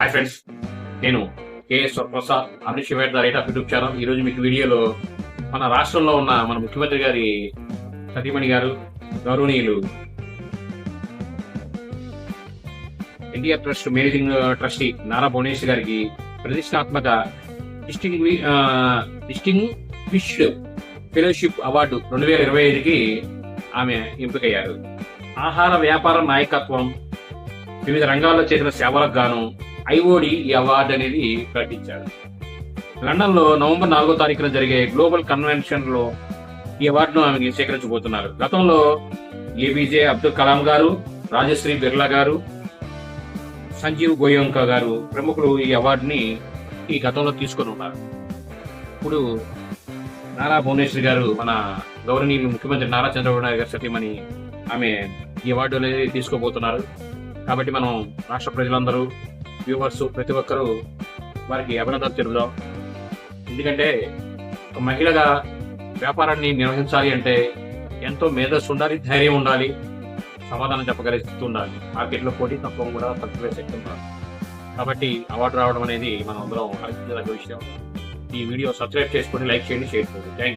Hi friends నేను KS Prasad అనుషివేట్ the rate of YouTube channel ఈరోజు మీకు వీడియోలో మన రాష్ట్రంలో ఉన్న మన ముఖ్యమంత్రి గారి సతీమణి గారు గౌరవనీయులు NTR trust managing uh, trustee Nara Bhuvanesh గారికి ప్రతిష్టాత్మక distinguished distinguished fellowship award రెండు వేల ఇరవై ఐదుకి ఆమె ఎంపికయ్యారు. ఆహార వ్యాపార నాయకత్వం వివిధ రంగాల్లో చేసిన సేవలకు గాను ఐఓడి ఈ అవార్డు అనేది ప్రకటించారు. లండన్లో నవంబర్ నాలుగో తారీఖున జరిగే గ్లోబల్ కన్వెన్షన్లో ఈ అవార్డును ఆమె స్వీకరించబోతున్నారు. గతంలో ఏపీజే అబ్దుల్ కలాం గారు రాజశ్రీ బిర్లా గారు సంజీవ్ గోయంకా గారు ప్రముఖులు ఈ అవార్డుని ఈ గతంలో తీసుకొని ఉన్నారు. ఇప్పుడు నారా భువనేశ్వరి గారు మన గౌరవనీయులు ముఖ్యమంత్రి నారా చంద్రబాబు నాయుడు గారు సతీమణి ఆమె ఈ అవార్డు అనేది తీసుకోబోతున్నారు. కాబట్టి మనం రాష్ట్ర ప్రజలందరూ వ్యూవర్స్ ప్రతి ఒక్కరూ వారికి అభినందనలు తెలుపుదాం. ఎందుకంటే ఒక మహిళగా వ్యాపారాన్ని నిర్వహించాలి అంటే ఎంతో మేధస్సు ఉండాలి ధైర్యం ఉండాలి సమాధానం చెప్పగలిగే స్థితి ఉండాలి. మార్కెట్లో పోటీ తత్వం కూడా తక్కువే శక్తి ఉండాలి. కాబట్టి అవార్డు రావడం అనేది మనం అందరం ఆలోచించదగ్గ విషయం. ఈ వీడియో సబ్స్క్రైబ్ చేసుకొని లైక్ చేయండి షేర్ చేయండి. థ్యాంక్